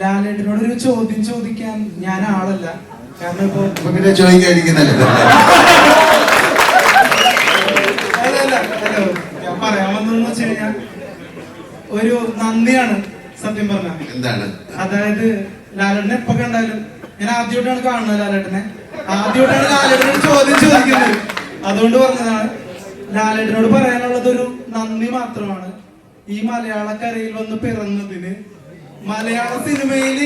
ലാലേട്ടനോട് ഒരു ചോദ്യം ചോദിക്കാൻ ഞാൻ ആളല്ല. കാരണം ഇപ്പൊ പിന്നെ ചോദിക്കാതിരിക്കുന്നല്ലേ? ഞാൻ പറയാൻ വന്നതെന്ന് വെച്ച് കഴിഞ്ഞാൽ ഒരു നന്ദിയാണ് സത്യം പറഞ്ഞാൽ എന്താണ്? അതായത് ലാലേട്ടനെ എപ്പോ കണ്ടാലും ഞാൻ ആദ്യമായിട്ടാണ് കാണുന്നത് ലാലേട്ടനെ. ആദ്യമായിട്ടാണ് ലാലേട്ടനോട് ചോദ്യം ചോദിക്കുന്നത്. അതുകൊണ്ട് പറഞ്ഞതാണ് ലാലേട്ടനോട് പറയാനുള്ളത് ഒരു നന്ദി മാത്രമാണ്. ഈ മലയാളക്കരയിൽ വന്ന് പിറന്നതിന് മലയാള സിനിമയിൽ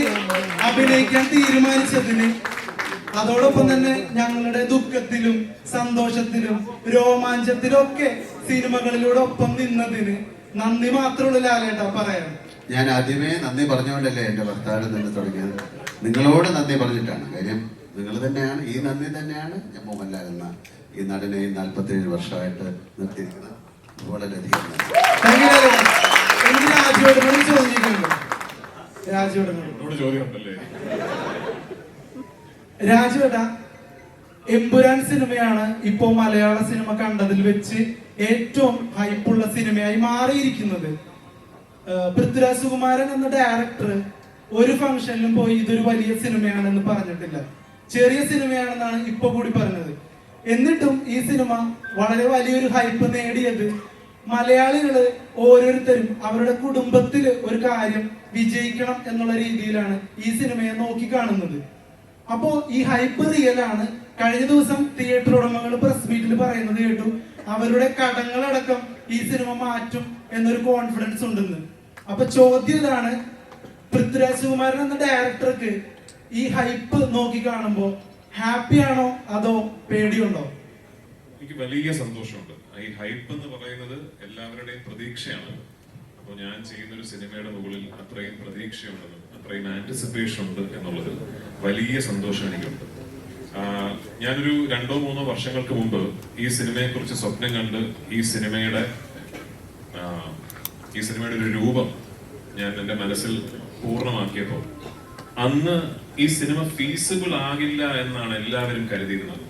അഭിനയിക്കാൻ തീരുമാനിച്ചതിന് അതോടൊപ്പം തന്നെ ഞങ്ങളുടെ ദുഃഖത്തിലും സന്തോഷത്തിലും രോമാഞ്ചത്തിലും ഒക്കെ സിനിമകളിലൂടെ ഒപ്പം നിന്നതിന് നന്ദി മാത്രമുള്ള ലാലേട്ടാ പറയാം ഞാൻ ആദ്യമേ നന്ദി പറഞ്ഞുകൊണ്ടല്ലേ എന്റെ ഭർത്താവിൽ നിന്ന് തുടങ്ങിയത്. നിങ്ങളോട് നന്ദി പറഞ്ഞിട്ടാണ് കാര്യം. നിങ്ങൾ തന്നെയാണ് ഈ നന്ദി തന്നെയാണ് ഞാൻ മോഹൻലാൽ എന്ന ഈ നടനെ നാൽപ്പത്തേഴ് വർഷമായിട്ട് നിർത്തിയിരിക്കുന്നത്. വളരെയധികം നന്ദി താങ്ക് യു ലാലേട്ടൻ. എനിക്ക് രാജുവേട്ടനോട് ചോദിക്കുന്നുണ്ട് രാജുവേട്ടനോട് ചോദ്യം ഉണ്ടല്ലേ രാജുവേട്ട എമ്പുരാൻ സിനിമയാണ് ഇപ്പോ മലയാള സിനിമ കണ്ടതിൽ വെച്ച് ഏറ്റവും ഹൈപ്പുള്ള സിനിമയായി മാറിയിരിക്കുന്നത്. പൃഥ്വിരാജ് സുകുമാരൻ എന്ന ഡയറക്ടർ ഒരു ഫംഗ്ഷനിലും പോയി ഇതൊരു വലിയ സിനിമയാണെന്ന് പറഞ്ഞിട്ടില്ല. ചെറിയ സിനിമയാണെന്നാണ് ഇപ്പൊ കൂടി പറഞ്ഞത്. എന്നിട്ടും ഈ സിനിമ വളരെ വലിയൊരു ഹൈപ്പ് നേടിയത് മലയാളികൾ ഓരോരുത്തരും അവരുടെ കുടുംബത്തിൽ ഒരു കാര്യം വിജയിക്കണം എന്നുള്ള രീതിയിലാണ് ഈ സിനിമയെ നോക്കി കാണുന്നത്. അപ്പോ ഈ ഹൈപ്പ് റിയൽ ആണ്. കഴിഞ്ഞ ദിവസം തിയേറ്റർ ഉടമകൾ പ്രസ് മീറ്റിൽ പറയുന്നത് കേട്ടു അവരുടെ കടങ്ങളടക്കം ഈ സിനിമ മാറ്റും എന്നൊരു കോൺഫിഡൻസ് ഉണ്ടെന്ന്. അപ്പൊ ചോദ്യം ഇതാണ് പൃഥ്വിരാജ് കുമാരൻ എന്ന ഡയറക്ടർക്ക് ഈ ഹൈപ്പ് നോക്കി കാണുമ്പോ ഹാപ്പിയാണോ അതോ പേടിയുണ്ടോ? എനിക്ക് വലിയ സന്തോഷമുണ്ട്. ഈ ഹൈപ്പ് എന്ന് പറയുന്നത് എല്ലാവരുടെയും പ്രതീക്ഷയാണ്. അപ്പോൾ ഞാൻ ചെയ്യുന്ന ഒരു സിനിമയുടെ മുകളിൽ അത്രയും പ്രതീക്ഷയുണ്ടെന്ന് അത്രയും ആന്റിസിപ്പേഷൻ ഉണ്ട് എന്നുള്ളത് വലിയ സന്തോഷം എനിക്കുണ്ട്. ഞാനൊരു രണ്ടോ മൂന്നോ വർഷങ്ങൾക്ക് മുമ്പ് ഈ സിനിമയെ കുറിച്ച് സ്വപ്നം കണ്ട് ഈ സിനിമയുടെ ഈ സിനിമയുടെ ഒരു രൂപം ഞാൻ എന്റെ മനസ്സിൽ പൂർണമാക്കിയപ്പോൾ അന്ന് ഈ സിനിമ ഫീസിബിൾ ആകില്ല എന്നാണ് എല്ലാവരും കരുതിയിരുന്നത്.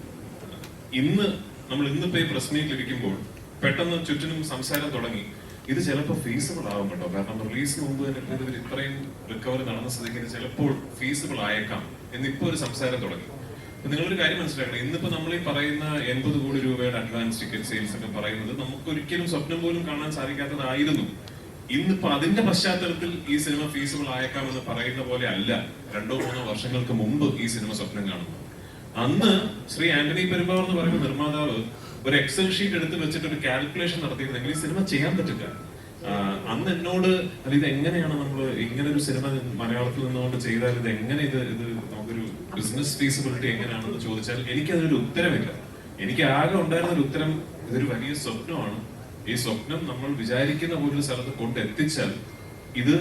ഇന്ന് നമ്മൾ ഇന്നിപ്പോ ഈ പ്രസ് ഇരിക്കുമ്പോൾ പെട്ടെന്ന് ചുറ്റിനും സംസാരം തുടങ്ങി. ഇത് ചിലപ്പോൾ ഫീസിബിൾ ആകും കേട്ടോ. കാരണം റിലീസിന് മുമ്പ് തന്നെ കൂടുതൽ ഇത്രയും റിക്കവറി നടന്ന സ്ഥിതിക്ക് ചിലപ്പോൾ ഫീസിബിൾ ആയേക്കാം എന്നിപ്പോ ഒരു സംസാരം തുടങ്ങി. നിങ്ങളൊരു കാര്യം മനസ്സിലാക്കണം. ഇന്നിപ്പോ നമ്മൾ ഈ പറയുന്ന എൺപത് കോടി രൂപയുടെ അഡ്വാൻസ് ടിക്കറ്റ് സെയിൽസ് ഒക്കെ പറയുന്നത് നമുക്ക് ഒരിക്കലും സ്വപ്നം പോലും കാണാൻ സാധിക്കാത്തതായിരുന്നു. ഇന്നിപ്പോ അതിന്റെ പശ്ചാത്തലത്തിൽ ഈ സിനിമ ഫീസിബിൾ ആയേക്കാം എന്ന് പറയുന്ന പോലെ അല്ല. രണ്ടോ മൂന്നോ വർഷങ്ങൾക്ക് മുമ്പ് ഈ സിനിമ സ്വപ്നം കാണുന്നത്. അന്ന് ശ്രീ ആന്റണി പെരുമ്പാവൂർ എന്ന് പറയുന്ന നിർമ്മാതാവ് ഒരു എക്സൽ ഷീറ്റ് എടുത്ത് വെച്ചിട്ട് ഒരു കാൽക്കുലേഷൻ നടത്തിയിരുന്നെങ്കിൽ ഈ സിനിമ ചെയ്യാൻ പറ്റില്ല. അന്ന് എന്നോട് അല്ല ഇത് എങ്ങനെയാണ് നമ്മൾ ഇങ്ങനെ ഒരു സിനിമ മലയാളത്തിൽ നിന്നുകൊണ്ട് ചെയ്താൽ ഇത് എങ്ങനെ ഇത് ഇത് നമുക്കൊരു ബിസിനസ് ഫീസിബിലിറ്റി എങ്ങനെയാണെന്ന് ചോദിച്ചാൽ എനിക്ക് അതിനൊരു ഉത്തരമില്ല. എനിക്ക് ആകെ ഉണ്ടായിരുന്ന ഒരു ഉത്തരം ഇതൊരു വലിയ സ്വപ്നമാണ്. ഈ സ്വപ്നം നമ്മൾ വിചാരിക്കുന്ന പോലൊരു സ്ഥലത്ത് കൊണ്ടെത്തിച്ചാൽ ഇത്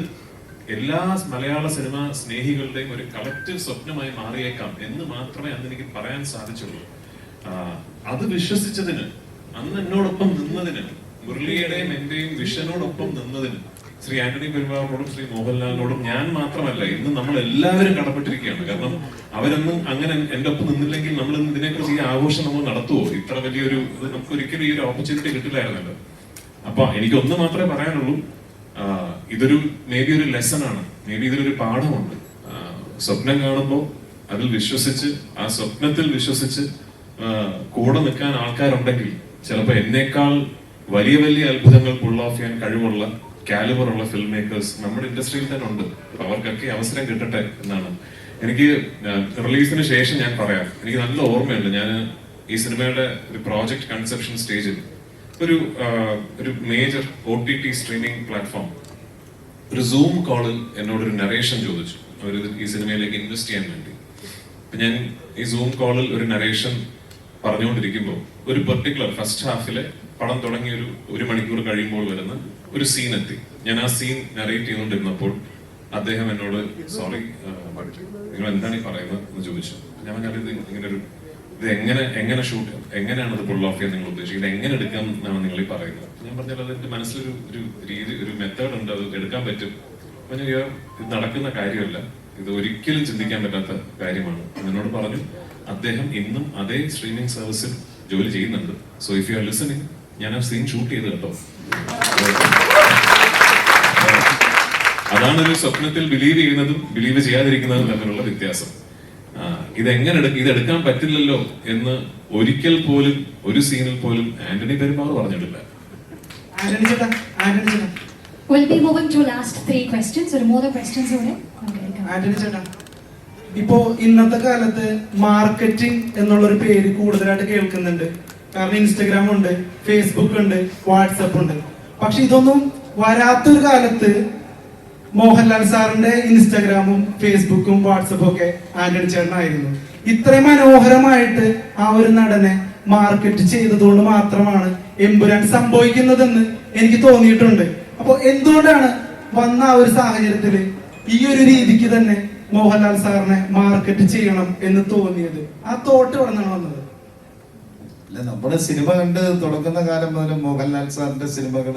എല്ലാ മലയാള സിനിമ സ്നേഹികളുടെയും ഒരു കളക്റ്റീവ് സ്വപ്നമായി മാറിയേക്കാം എന്ന് മാത്രമേ അന്ന് എനിക്ക് പറയാൻ സാധിച്ചുള്ളൂ. അത് വിശ്വസിച്ചതിന് അന്ന് എന്നോടൊപ്പം നിന്നതിന് മുരളിയുടെയും എന്റെയും വിഷനോടൊപ്പം നിന്നതിന് ശ്രീ ആന്റണി പെരുമാറിനോടും ശ്രീ മോഹൻലാലിനോടും ഞാൻ മാത്രമല്ല ഇന്ന് നമ്മൾ എല്ലാവരും കടപ്പെട്ടിരിക്കുകയാണ്. കാരണം അവരൊന്നും അങ്ങനെ എന്റെ ഒപ്പം നിന്നില്ലെങ്കിൽ നമ്മൾ ഇന്ന് ഇതിനെക്കുറിച്ച് ഈ ആഘോഷം നമ്മൾ നടത്തുവോ? ഇത്ര വലിയൊരു നമുക്ക് ഒരിക്കലും ഈ ഒരു ഓപ്പർച്യൂണിറ്റി കിട്ടില്ലായിരുന്നല്ലോ. അപ്പൊ എനിക്ക് മാത്രമേ പറയാനുള്ളൂ ഇതൊരു മേ ബി ഒരു ലെസൺ ആണ്. മേ ബി ഇതിലൊരു പാഠമുണ്ട്. സ്വപ്നം കാണുമ്പോൾ അതിൽ വിശ്വസിച്ച് ആ സ്വപ്നത്തിൽ വിശ്വസിച്ച് കൂടെ നിൽക്കാൻ ആൾക്കാരുണ്ടെങ്കിൽ ചിലപ്പോൾ എന്നേക്കാൾ വലിയ വലിയ അത്ഭുതങ്ങൾ പുൾ ഓഫ് ചെയ്യാൻ കഴിവുള്ള കാലിബറുള്ള ഫിലിം മേക്കേഴ്സ് നമ്മുടെ ഇൻഡസ്ട്രിയിൽ തന്നെ ഉണ്ട്. അവർക്കൊക്കെ അവസരം കിട്ടട്ടെ എന്നാണ്. എനിക്ക് റിലീസിന് ശേഷം ഞാൻ പറയാം. എനിക്ക് നല്ല ഓർമ്മയുണ്ട്. ഞാൻ ഈ സിനിമയുടെ ഒരു പ്രോജക്ട് കൺസെപ്ഷൻ സ്റ്റേജിൽ ഒരു ഒരു major O T T streaming platform ഒരു സൂം കോളിൽ എന്നോട് ഒരു നറേഷൻ ചോദിച്ചു. അവർ ഈ സിനിമയിലേക്ക് ഇൻവെസ്റ്റ് ചെയ്യാൻ വേണ്ടി. ഞാൻ ഈ സൂം കോളിൽ ഒരു നറേഷൻ പറഞ്ഞുകൊണ്ടിരിക്കുമ്പോൾ ഒരു പെർട്ടിക്കുലർ ഫസ്റ്റ് ഹാഫിലെ പടം തുടങ്ങിയ ഒരു ഒരു മണിക്കൂർ കഴിയുമ്പോൾ വരുന്ന ഒരു സീൻ എത്തി. ഞാൻ ആ സീൻ നറേറ്റ് ചെയ്തുകൊണ്ടിരുന്നപ്പോൾ അദ്ദേഹം എന്നോട് സോറി നിങ്ങൾ എന്താണ് ഈ പറയുന്നത്? എന്ന് ചോദിച്ചു. ഞാൻ പറഞ്ഞാൽ ഇത് ഇങ്ങനെ ഒരു ഇത് എങ്ങനെ എങ്ങനെ ഷൂട്ട് എങ്ങനെയാണ് ഇത് പുൾ ഓഫ് ചെയ്യാൻ നിങ്ങൾ ഉദ്ദേശിക്കുന്നത്? എങ്ങനെ എടുക്കാം എന്നാണ് നിങ്ങൾ ഈ പറയുന്നത്? ഞാൻ പറഞ്ഞാൽ അത് എന്റെ മനസ്സിലൊരു ഒരു രീതി ഒരു മെത്തേഡ് ഉണ്ട്. അത് എടുക്കാൻ പറ്റും. അപ്പൊ ഇത് നടക്കുന്ന കാര്യമല്ല. ഇത് ഒരിക്കലും ചിന്തിക്കാൻ പറ്റാത്ത കാര്യമാണ്. എന്നോട് പറഞ്ഞു അദ്ദേഹം ഇന്നും അതേ സ്ട്രീമിംഗ് സർവീസിൽ ജോലി ചെയ്യുന്നുണ്ട്. So if you are listening ഞാൻ ആ സീൻ ഷൂട്ട് ചെയ്ത് കേട്ടോ. അതാണ് ഒരു സ്വപ്നത്തിൽ ബിലീവ് ചെയ്യുന്നതും ബിലീവ് ചെയ്യാതിരിക്കുന്നതും തമ്മിലുള്ള വ്യത്യാസം. ഇതെങ്ങനെ എടുക്കും ഇതെടുക്കാൻ പറ്റില്ലല്ലോ എന്ന് ഒരിക്കൽ പോലും ഒരു സീനിൽ പോലും ആന്റണി പെരുമാർ പറഞ്ഞിട്ടില്ല. ആന്റണി ചേട്ടാ ആന്റണി ചേട്ടാ. We'll be moving to last three questions. ഒരു മൂന്ന് questions കൂടെ ആന്റണി ചേട്ടാ ഇപ്പോ ഇന്നത്തെ കാലത്ത് മാർക്കറ്റിംഗ് എന്നുള്ളൊരു പേര് കൂടുതലായിട്ട് കേൾക്കുന്നുണ്ട്. കാരണം ഇൻസ്റ്റഗ്രാം ഉണ്ട് ഫേസ്ബുക്ക് ഉണ്ട് വാട്സപ്പ് ഉണ്ട്. പക്ഷെ ഇതൊന്നും വരാത്തൊരു കാലത്ത് മോഹൻലാൽ സാറിന്റെ ഇൻസ്റ്റാഗ്രാമും ഫേസ്ബുക്കും വാട്സപ്പും ഒക്കെ ആന്റണി ചേട്ടനായിരുന്നു. ഇത്രയും മനോഹരമായിട്ട് ആ ഒരു നടനെ മാർക്കറ്റ് ചെയ്തതുകൊണ്ട് മാത്രമാണ് എമ്പുരാൻ സംഭവിക്കുന്നതെന്ന് എനിക്ക് തോന്നിയിട്ടുണ്ട്. അപ്പോൾ എന്തുകൊണ്ടാണ് വന്ന ആ ഒരു സാഹചര്യത്തിൽ ഈ ഒരു രീതിക്ക് തന്നെ മോഹൻലാൽ സാറിനെ മാർക്കറ്റ് ചെയ്യണം എന്ന് തോന്നിയത്? ആ തോട്ട് വന്നാണ് വന്നത്? അല്ല നമ്മുടെ സിനിമ കണ്ട് തുടങ്ങുന്ന കാലം മുതൽ മോഹൻലാൽ സാറിന്റെ സിനിമകൾ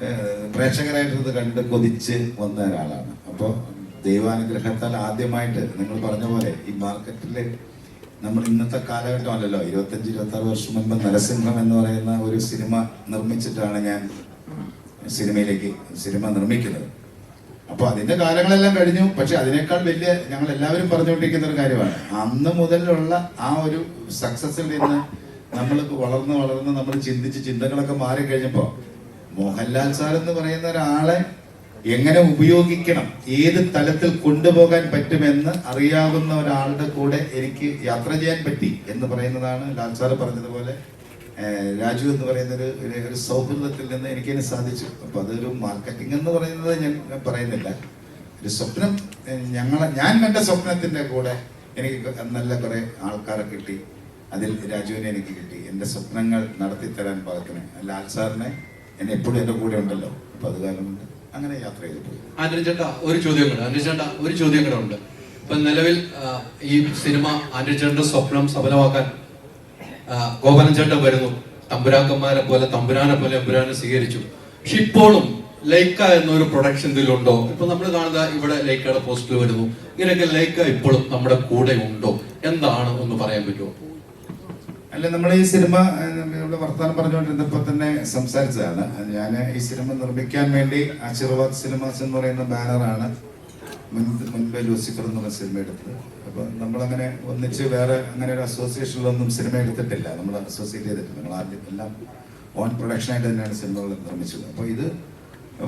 ഏഹ്, പ്രേക്ഷകരായിട്ട് കണ്ട് കൊതിച്ച് വന്ന ഒരാളാണ്. അപ്പോൾ ദൈവാനുഗ്രഹത്താൽ ആദ്യമായിട്ട് നിങ്ങൾ പറഞ്ഞ പോലെ ഈ മാർക്കറ്റിൽ നമ്മൾ ഇന്നത്തെ കാലഘട്ടമല്ലല്ലോ ഇരുപത്തഞ്ച് ഇരുപത്തി ആറ് വർഷം മുമ്പ് നരസിംഹം എന്ന് പറയുന്ന ഒരു സിനിമ നിർമ്മിച്ചിട്ടാണ് ഞാൻ സിനിമയിലേക്ക് സിനിമ നിർമ്മിക്കുന്നത്. അപ്പൊ അതിന്റെ കാലങ്ങളെല്ലാം കഴിഞ്ഞു പക്ഷെ അതിനേക്കാൾ വലിയ ഞങ്ങൾ എല്ലാവരും പറഞ്ഞുകൊണ്ടിരിക്കുന്ന ഒരു കാര്യമാണ്. അന്ന് മുതലുള്ള ആ ഒരു സക്സസിൽ നിന്ന് നമ്മൾ വളർന്ന് വളർന്ന് നമ്മൾ ചിന്തിച്ച് ചിന്തകളൊക്കെ മാറിക്കഴിഞ്ഞപ്പോ മോഹൻലാൽ സാർ എന്ന് പറയുന്ന ഒരാളെ എങ്ങനെ ഉപയോഗിക്കണം ഏത് തലത്തിൽ കൊണ്ടുപോകാൻ പറ്റുമെന്ന് അറിയാവുന്ന ഒരാളുടെ കൂടെ എനിക്ക് യാത്ര ചെയ്യാൻ പറ്റി എന്ന് പറയുന്നതാണ് ലാൽ സാർ പറഞ്ഞതുപോലെ രാജു എന്ന് പറയുന്ന ഒരു സൗഹൃദത്തിൽ നിന്ന് എനിക്ക് എനിക്കതിന് സാധിച്ചു. അപ്പൊ അതൊരു മാർക്കറ്റിംഗ് എന്ന് പറയുന്നത് ഞാൻ പറയുന്നില്ല. ഒരു സ്വപ്നം ഞങ്ങളെ ഞാൻ കണ്ട സ്വപ്നത്തിന്റെ കൂടെ എനിക്ക് നല്ല കുറെ ആൾക്കാരെ കിട്ടി. അതിൽ രാജുവിനെ എനിക്ക് കിട്ടി. എന്റെ സ്വപ്നങ്ങൾ നടത്തിത്തരാൻ പാകത്തിന് ലാൽ സാറിനെ എന്നെ എപ്പോഴും എന്റെ കൂടെ ഉണ്ടല്ലോ. അപ്പൊ അത് കാരണം കൊണ്ട് അങ്ങനെ യാത്ര ചെയ്തു പോയി. ആന്റണി ചേട്ടാ ഒരു ചോദ്യം കൂടെ. ആന്റണി ചേട്ടാ ഒരു ചോദ്യം കൂടെ ഉണ്ട്. ഇപ്പൊ നിലവിൽ ഈ സിനിമ ആന്റണി ചേട്ടന്റെ സ്വപ്നം സഫലമാക്കാൻ ഗോപാലൻ ചേട്ടൻ വരുന്നു. തമ്പുരാക്കന്മാരെ പോലെ തമ്പുരാനെ പോലെ എമ്പുരാനെ സ്വീകരിച്ചു. പക്ഷെ ഇപ്പോഴും ലൈക്ക എന്നൊരു പ്രൊഡക്ഷൻ ഇതിലുണ്ടോ? ഇപ്പൊ നമ്മൾ കാണുന്ന ഇവിടെ ലൈക്കയുടെ പോസ്റ്റിൽ വരുന്നു. ഇങ്ങനെയൊക്കെ ലൈക്ക ഇപ്പോഴും നമ്മുടെ കൂടെ ഉണ്ടോ? എന്താണ് ഒന്ന് പറയാൻ പറ്റുമോ? അല്ല നമ്മുടെ ഈ സിനിമ ഇവിടെ വർത്തമാനം പറഞ്ഞുകൊണ്ടിരുന്നപ്പോൾ തന്നെ സംസാരിച്ചതാണ്. ഞാൻ ഈ സിനിമ നിർമ്മിക്കാൻ വേണ്ടി ആശീർവാദ് സിനിമാസ് എന്ന് പറയുന്ന ബാനറാണ് മുൻപേ മുൻപ് ലൂസിഫർ പറഞ്ഞ സിനിമ എടുത്തത്. അപ്പൊ നമ്മളങ്ങനെ ഒന്നിച്ച് വേറെ അങ്ങനെ ഒരു അസോസിയേഷനിലൊന്നും സിനിമ എടുത്തിട്ടില്ല. നമ്മൾ അസോസിയേറ്റ് ചെയ്തിട്ടില്ല. നമ്മൾ ആദ്യം എല്ലാം ഓൺ പ്രൊഡക്ഷനായിട്ട് തന്നെയാണ് സിനിമകൾ നിർമ്മിച്ചത്. അപ്പൊ ഇത്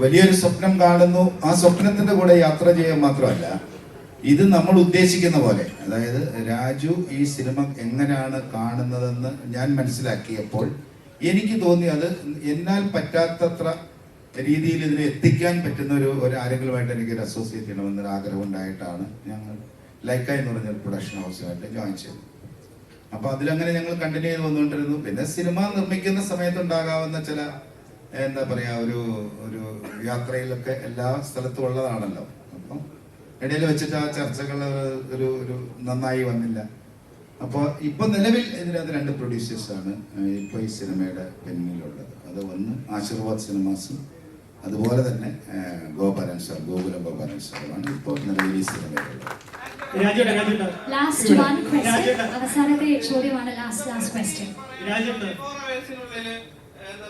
വലിയൊരു സ്വപ്നം കാണുന്നു. ആ സ്വപ്നത്തിന്റെ കൂടെ യാത്ര ചെയ്യാൻ മാത്രമല്ല ഇത് നമ്മൾ ഉദ്ദേശിക്കുന്ന പോലെ. അതായത് രാജു ഈ സിനിമ എങ്ങനെയാണ് കാണുന്നതെന്ന് ഞാൻ മനസ്സിലാക്കിയപ്പോൾ എനിക്ക് തോന്നി അത് എന്നാൽ പറ്റാത്തത്ര രീതിയിൽ ഇതിനെ എത്തിക്കാൻ പറ്റുന്ന ഒരു ഒരു ആരെങ്കിലുമായിട്ട് എനിക്ക് ഒരു അസോസിയേറ്റ് ചെയ്യണമെന്നൊരു ആഗ്രഹം ഉണ്ടായിട്ടാണ് ഞങ്ങൾ ലൈക്ക എന്ന് പറഞ്ഞ പ്രൊഡക്ഷൻ ഹൗസുമായിട്ട് ജോയിൻ ചെയ്തത്. അപ്പൊ അതിലങ്ങനെ ഞങ്ങൾ കണ്ടിന്യൂ ചെയ്ത് വന്നുകൊണ്ടിരുന്നു. പിന്നെ സിനിമ നിർമ്മിക്കുന്ന സമയത്ത് ഉണ്ടാകാവുന്ന ചില എന്താ പറയാ ഒരു ഒരു യാത്രയിലൊക്കെ എല്ലാ സ്ഥലത്തും ഉള്ളതാണല്ലോ. ഇടയിൽ വെച്ചിട്ട് ആ ചർച്ചകൾ ഒരു ഒരു നന്നായി വന്നില്ല. അപ്പോൾ ഇപ്പൊ നിലവിൽ ഇതിനകത്ത് രണ്ട് പ്രൊഡ്യൂസേഴ്സ് ആണ് ഏഹ്, ഇപ്പൊ ഈ സിനിമയുടെ പിന്നിലുള്ളത്. അത് ഒന്ന് ആശീർവാദ് സിനിമാസും അതുപോലെ തന്നെ ഗോപാലൻ സാർ ഗോകുലം ഗോപാലൻ സാറുമാണ് ഇപ്പോൾ നിലവിൽ ഈ സിനിമയിലുള്ളത്. one question. രാജേട്ടാ. അവസാനത്തെ ചോദ്യമാണ് ലാസ്റ്റ് ലാസ്റ്റ് ക്വസ്റ്റ്യൻ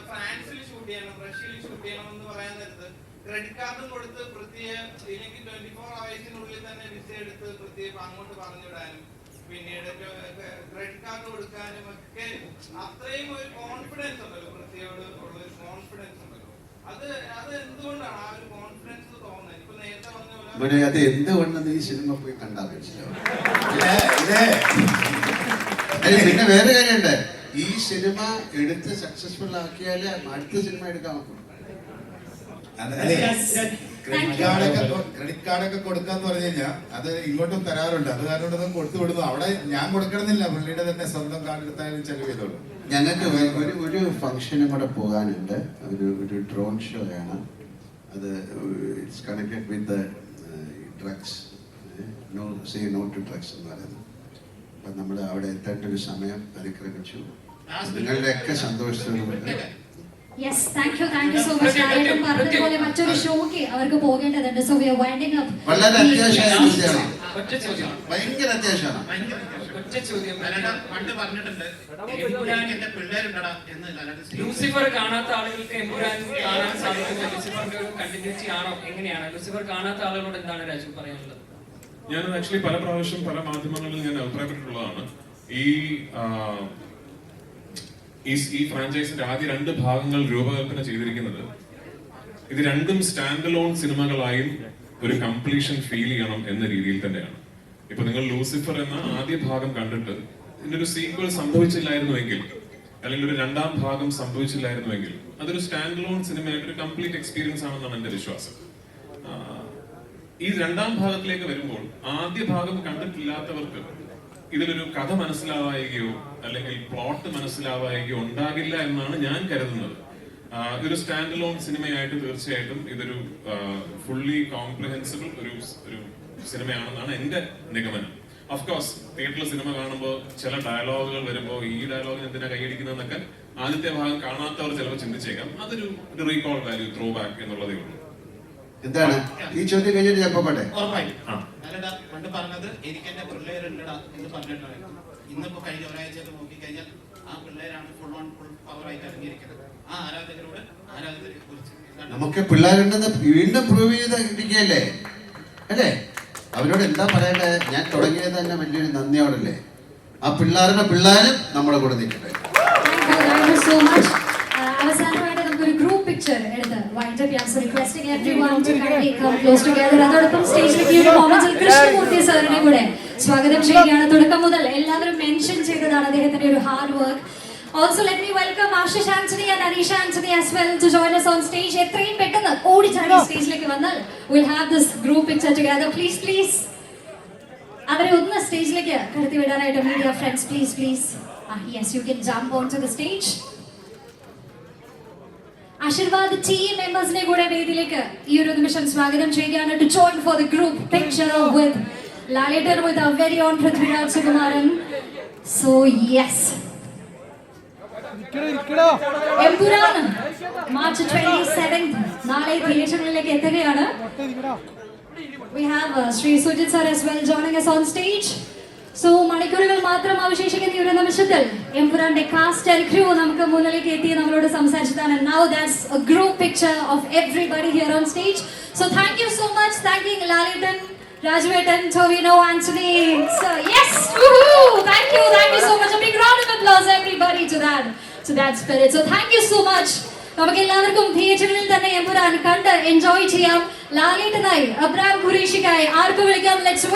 ഫ്രാൻസിൽ ഷൂട്ട് ചെയ്യണം റഷ്യയിൽ ഷൂട്ട് ചെയ്യണം എന്ന് പറയാൻ നേരത്ത് ക്രെഡിറ്റ് കാർഡും കൊടുത്ത് പ്രത്യേക ഇല്ലെങ്കിൽ ട്വന്റി ഫോർ അവേഴ്സിനുള്ളിൽ തന്നെ വിസ എടുത്ത് പ്രത്യേകം അങ്ങോട്ട് പറഞ്ഞു വിടാനും പിന്നീട് ക്രെഡിറ്റ് കാർഡ് കൊടുക്കാനും ഒക്കെ അത്രയും ഒരു കോൺഫിഡൻസ് ഉണ്ടല്ലോ. പ്രത്യേകോട് ഉള്ള ഒരു കോൺഫിഡൻസ് ഉണ്ടല്ലോ. അത് അത് എന്തുകൊണ്ടാണ് ആ ഒരു കോൺഫിഡൻസ് തോന്നുന്നത്? ഇപ്പൊ നേരത്തെ പറഞ്ഞ പോലെ ഇവിടെ അത് എന്തുകൊണ്ടെന്ന് ഈ സിനിമ പോയി കണ്ടാൽ പിന്നെ വേറെ കാര്യമുണ്ട്. ഈ സിനിമ എടുത്ത് സക്സസ്ഫുൾ ആക്കിയാലേ അടുത്ത സിനിമ എടുക്കാൻ നോക്കും. ക്രെഡിറ്റ് കാർഡൊക്കെ ക്രെഡിറ്റ് കാർഡൊക്കെ കൊടുക്കാന്ന് പറഞ്ഞു കഴിഞ്ഞാൽ അത് ഇങ്ങോട്ടും തരാറുണ്ട്. അത് കാരണം അതും കൊടുത്തു വിടുന്നു. അവിടെ ഞാൻ കൊടുക്കണമെന്നില്ല. പുള്ളിയുടെ തന്നെ സ്വന്തം കാർഡ് എടുത്താലും ചെലവ് ചെയ്തോളൂ. ഞങ്ങൾക്ക് ഒരു- ഒരു ഒരു ഫംഗ്ഷനും കൂടെ പോകാനുണ്ട്. ഒരു ഒരു ഡ്രോൺ ഷോ ആണ്. അത് it's connected with drugs no say no to drugs എന്ന് പറയുന്നത്. അപ്പം നമ്മൾ അവിടെ എത്തേണ്ട ഒരു സമയം അതിക്രമിച്ചു. നിങ്ങളുടെയൊക്കെ സന്തോഷത്തോടുകൂടി. Yes thank you thank you so much Lalettan പറഞ്ഞതുപോലെ മറ്റൊരു ഷോക്ക് അവർക്ക് പോകേണ്ടതുണ്ട്. So we are winding up വളരെ അത്യാവശ്യമായ വിഷയമാണ് ഒറ്റ ചോദ്യം. ഭയങ്കര അത്യാവശ്യമാണ്. ഭയങ്കര ഒറ്റ ചോദ്യം. ലലട പണ്ട് പറഞ്ഞിട്ടുണ്ട് എനിക്ക് എന്റെ പിള്ളേരുണ്ടടാ എന്ന് ലലട ലൂസിഫർ കാണാത്ത ആളുകൾക്ക് എമ്പുരാൻ കാണാൻ സാധിക്കുന്ന ലൂസിഫറിന്റെ ഒരു കണ്ടിന്യൂറ്റി ആണോ? എങ്ങനെയാണ്? ലൂസിഫർ കാണാത്ത ആളുകളോട് എന്താണ് രാജു പറയാനുള്ളത്? ഞാൻ ആക്ച്വലി പല പ്രാവശ്യം പല മാധ്യമങ്ങളിൽ ഞാൻ അഭിപ്രായപ്പെട്ടിട്ടുള്ളതാണ്. ഈ ഈ ഈ ഫ്രാഞ്ചൈസിന്റെ ആദ്യ രണ്ട് ഭാഗങ്ങൾ രൂപകൽപ്പന ചെയ്തിരിക്കുന്നത്. ഇത് രണ്ടും സ്റ്റാൻഡ് ലോൺ സിനിമകളായും ഒരു കംപ്ലീഷൻ ഫീൽ ചെയ്യണം എന്ന രീതിയിൽ തന്നെയാണ്. ഇപ്പൊ നിങ്ങൾ ലൂസിഫർ എന്ന ആദ്യ ഭാഗം കണ്ടിട്ട് ഇതിനൊരു സീക്വൽ സംഭവിച്ചില്ലായിരുന്നുവെങ്കിൽ അല്ലെങ്കിൽ ഒരു രണ്ടാം ഭാഗം സംഭവിച്ചില്ലായിരുന്നുവെങ്കിൽ അതൊരു സ്റ്റാൻഡ് ലോൺ സിനിമയായിട്ട് ഒരു കംപ്ലീറ്റ് എക്സ്പീരിയൻസ് ആണെന്നാണ് എന്റെ വിശ്വാസം. ഈ രണ്ടാം ഭാഗത്തിലേക്ക് വരുമ്പോൾ ആദ്യ ഭാഗം കണ്ടിട്ടില്ലാത്തവർക്ക് ഇതിലൊരു കഥ മനസ്സിലാവായികയോ അല്ലെങ്കിൽ പ്ലോട്ട് മനസ്സിലാവായികയോ ഉണ്ടാകില്ല എന്നാണ് ഞാൻ കരുതുന്നത്. ഇതൊരു സ്റ്റാൻഡ് ലോൺ സിനിമയായിട്ട് തീർച്ചയായിട്ടും ഇതൊരു ഫുള്ളി കോംപ്രിഹെൻസിബിൾ ഒരു ഒരു സിനിമയാണെന്നാണ് എന്റെ നിഗമനം. അഫ്കോഴ്സ് തിയേറ്ററിൽ സിനിമ കാണുമ്പോൾ ചില ഡയലോഗുകൾ വരുമ്പോൾ ഈ ഡയലോഗിന് എന്തിനാ കൈയടിക്കുന്നതെന്നൊക്കെ ആദ്യത്തെ ഭാഗം കാണാത്തവർ ചിലപ്പോൾ ചിന്തിച്ചേക്കാം. അതൊരു റീകോൾ വാല്യൂ ത്രോ ബാക്ക് എന്നുള്ളതേ ഉള്ളൂ. എന്താണ്? ഈ ചോദ്യം കഴിഞ്ഞിട്ട് ഞാൻ പോകട്ടെ? പണ്ട് പറഞ്ഞത് എനിക്ക് എന്റെ പിള്ളേരുണ്ടടാ എന്ന് പറഞ്ഞിട്ടുണ്ടായിരുന്നു. ഇന്നിപ്പോ കഴിഞ്ഞ ഒരാഴ്ചയൊക്കെ നോക്കിക്കഴിഞ്ഞാൽ ആ പിള്ളേരാണ് ഫുൾ ഓൺ ഫുൾ പവർ ആയിട്ട് ഇറങ്ങിയിരിക്കുന്നത്. ആ ആരാധകരോട് ആരാധകരെ കുറിച്ച് നമുക്ക് പിള്ളേരുണ്ടെന്ന് വീണ്ടും പ്രൂവ് ചെയ്തിരിക്കുകയല്ലേ അല്ലേ? അവരോട് എന്താ പറയട്ടെ ഞാൻ തുടങ്ങിയത് തന്നെ വലിയൊരു നന്ദിയോടല്ലേ. ആ പിള്ളേരുടെ പിള്ളേരും നമ്മളെ കൂടെ നിൽക്കട്ടെ. അവസാനമായിട്ട് നമുക്കൊരു ഗ്രൂപ്പ് പിക്ചർ എടുത്ത് വൈൻഡ് അപ്പ് ചെയ്യാം so requesting everyone to kindly come close together അതോടൊപ്പം സ്റ്റേജിലേക്ക് ഈ ഒരു മൊമെന്റിൽ കൃഷ്ണമൂർത്തി സാറിനെ കൂടെ സ്വാഗതം ചെയ്യുകയാണ്. തുടക്കം മുതൽ എല്ലാവരും മെൻഷൻ ചെയ്തതാണ് അദ്ദേഹത്തിന്റെ ഒരു hard work also let me welcome Ashish Antony and Aneesha Antony as well to join us on stage എത്രയും പെട്ടെന്ന് ഓടിച്ചാടി സ്റ്റേജിലേക്ക് വന്നാൽ will have this group picture together please please അവരെ ഒന്ന് സ്റ്റേജിലേക്ക് കടത്തി വിടാനായിട്ട് media friends please please yes you can jump on to the stage Aashirvad team മെമ്പേഴ്സിനെ കൂടെ വേദിയിലേക്ക് ഈ ഒരു നിമിഷം സ്വാഗതം ചെയ്യുകയാണ് to join for the group picture with Lalettan with our very own Prithviraj Sukumaran. So yes Empuraan March twenty seven നാളെ തിയേറ്ററുകളിലേക്ക് എത്തുകയാണ്. We have uh, Sri Sujit sir as well joining us on stage. So മണിക്കൂറുകൾ മാത്രം അവശേഷിക്കുന്ന ഒരു നിമിഷത്തിൽ എംപുരാന്റെ cast and crew നമുക്ക് മുന്നിലേക്ക് എത്തി നമ്മളോട് സംസാരിച്ചതാണ്. Now that's a group picture of everybody here on stage so thank you so much thanking Lalettan രാജുവേട്ടൻ Tovino Antony yes thank you thank you so much big round of applause everybody to that to that spirit so thank you so much നമുക്ക് എല്ലാവർക്കും തിയേറ്ററിൽ തന്നെ എംപുരാൻ കണ്ട് enjoy ചെയ്യാം. ലാലേട്ടനായി Abram ഖുറേഷിക്കായി ആർക്ക് വിളിക്കാം? Let's